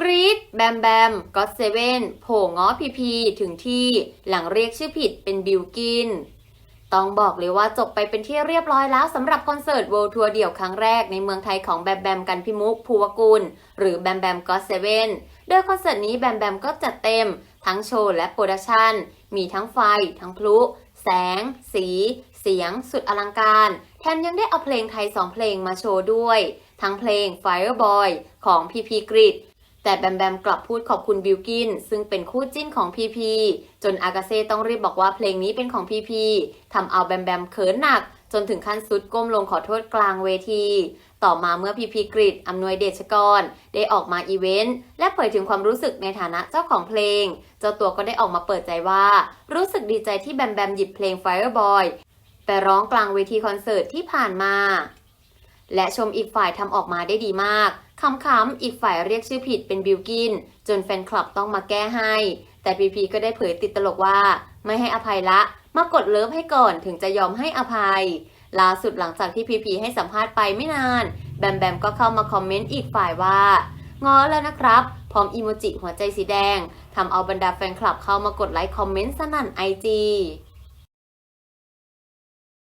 กรีดแบมแบมก็เซเว่นโผล่ง้อพีพีถึงที่หลังเรียกชื่อผิดเป็นบิลกิน ต้องบอกเลยว่าจบไปเป็นที่เรียบร้อยแล้วสำหรับคอนเสิร์ต World Tour เดี่ยวครั้งแรกในเมืองไทยของแบมแบมกันพิมุกภูวกุล หรือแบมแบมก็เซเว่นโดยคอนเสิร์ตนี้แบมแบมก็จัดเต็ม ทั้งโชว์และโปรดักชันมีทั้งไฟ ทั้งพลุ แสง สี เสียง สุดอลังการ แถมยังได้เอาเพลงไทยสองเพลงมาโชว์ด้วย ทั้งเพลง Fireboy ของพีพีกริด แต่แบมแบมกลับพูดขอบคุณบิลกิน ซึ่งเป็นคู่จิ้นของพีพีจนอากาเซ่ต้องรีบบอกว่าเพลงนี้เป็นของพีพีทำเอาแบมแบมเขินหนัก จนถึงขั้นสุดก้มลงขอโทษกลางเวที ต่อมาเมื่อพีพีกริดอำนวยเดชกร ได้ออกมาอีเวนต์ และเผยถึงความรู้สึกในฐานะเจ้าของเพลง เจ้าตัวก็ได้ออกมาเปิดใจว่า รู้สึกดีใจที่แบมแบมหยิบเพลง Fireboy ไปร้องกลางเวทีคอนเสิร์ตที่ผ่านมา และชมอีกฝ่ายทำออกมาได้ดีมาก คำๆอีกฝ่ายเรียกชื่อผิดเป็นบิลกิน จนแฟนคลับต้องมาแก้ให้ แต่พีพีก็ได้เผยติดตลกว่า ไม่ให้อภัยละ มากดเลิฟให้ก่อนถึงจะยอมให้อภัย ล่าสุดหลังจากที่พีพีให้สัมภาษณ์ไปไม่นาน แบมแบมก็เข้ามาคอมเมนต์อีกฝ่ายว่าง้อแล้วนะครับ พร้อมอีโมจิหัวใจสีแดงทำเอาบรรดาแฟนคลับเข้ามากดไลค์คอมเมนต์สนั่นไอจี